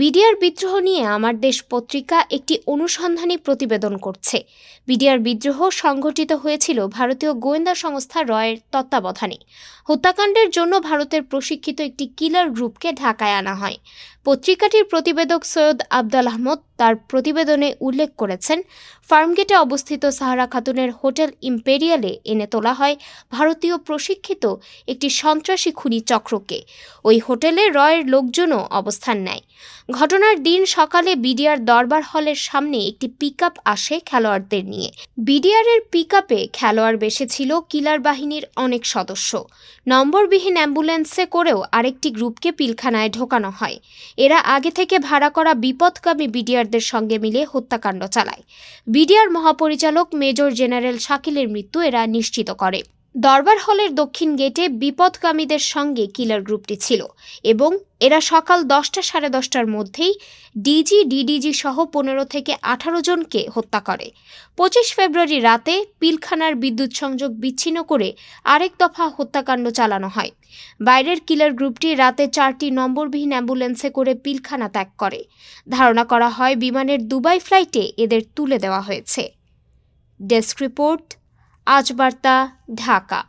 BDR বিদ্রোহ নিয়ে আমার দেশ পত্রিকা একটি অনুসন্ধানী প্রতিবেদন করছে। বিডিআর বিদ্রোহ সংঘটিত হয়েছিল ভারতীয় গোয়েন্দা সংস্থা রয়ের তত্ত্বাবধানে। হত্যাকাণ্ডের জন্য ভারতের প্রশিক্ষিত একটি কিলার গ্রুপকে ঢাকায় আনা হয়। পত্রিকাটির প্রতিবেদক সৈয়দ আবদাল আহমদ তার প্রতিবেদনে উল্লেখ করেছেন, ফার্মগেটে অবস্থিত সাহারা খাতুনের হোটেল ইম্পেরিয়ালে এনে তোলা হয় ভারতীয় প্রশিক্ষিত একটি সন্ত্রাসী খুনি চক্রকে। ওই হোটেলে রয়ের লোকজনও অবস্থান নেয়। ঘটনার দিন সকালে বিডিআর দরবার হলের সামনে একটি পিকআপ আসে খেলোয়াড়দের নিয়ে। বিডিআরের পিকআপে খেলোয়াড় বেসেছিল কিলার বাহিনীর অনেক সদস্য। নম্বরবিহীন অ্যাম্বুলেন্সে করেও আরেকটি গ্রুপকে পিলখানায় ঢোকানো হয়। এরা আগে থেকে ভাড়া করা বিপদকামী বিডিআরদের সঙ্গে মিলে হত্যাকাণ্ড চালায়। বিডিআর মহাপরিচালক মেজর জেনারেল শাকিলের মৃত্যু এরা নিশ্চিত করে। দরবার হলের দক্ষিণ গেটে বিপদকামীদের সঙ্গে কিলার গ্রুপটি ছিল এবং এরা সকাল দশটা সাড়ে দশটার মধ্যেই ডিজি, ডিডিজি সহ পনেরো থেকে আঠারো জনকে হত্যা করে। পঁচিশ ফেব্রুয়ারি রাতে পিলখানার বিদ্যুৎ সংযোগ বিচ্ছিন্ন করে আরেক দফা হত্যাকাণ্ড চালানো হয়। বাইরের কিলার গ্রুপটি রাতে চারটি নম্বরবিহীন অ্যাম্বুলেন্সে করে পিলখানা ত্যাগ করে। ধারণা করা হয়, বিমানের দুবাই ফ্লাইটে এদের তুলে দেওয়া হয়েছে। ডেস্ক রিপোর্ট আজ বার্তা ঢাকা।